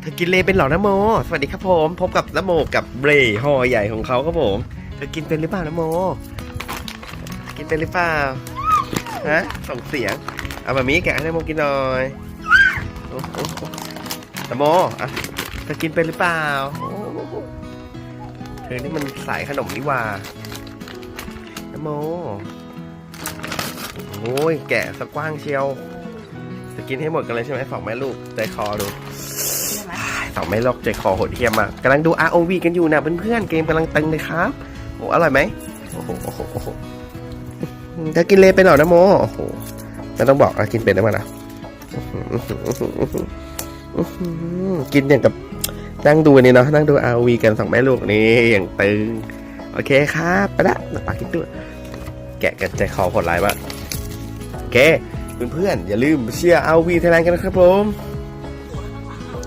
เธอกินเลเป็นเหรอนะโม สวัสดีครับผม พบกับนโมกับเบรย์ห่อใหญ่ของเขาครับผม เธอกินเป็นหรือเปล่านะโม กินเป็นหรือเปล่า ฮะ ส่งเสียง เอาแบบนี้แกะให้นโมกินหน่อยโอ้โหนโมอะเธอกินเป็นหรือเปล่า เธอนี่มันสายขนมนี่ว่านโม โอ้ยแกะสะกว้างเชียว จะกินให้หมดกันเลยใช่ไหมสองแม่ลูกใจคอดู สองแม่ลูกใจคอโหดเหี้ยมมากกำลังดู ROV กันอยู่นะเพื่อนๆเกมกำลังตึงเลยครับโอ้อร่อยไหมโอ้โหโอ้โหโอ้โหจะกินเลยไปหรอนะโมโอ้โหไม่ต้องบอกอะกินเป็นได้ไหมล่ะอื้อหือกินอย่างกับนั่งดูนี่เนาะนั่งดู ROV กันสองแม่ลูกนี่อย่างตึงโอเคครับไปละหนักปากกินตัวแกะกันใจคอโหดร้ายมากโอเคเพื่อนๆอย่าลืมเชียร์ RV Thailand กันนะครับผม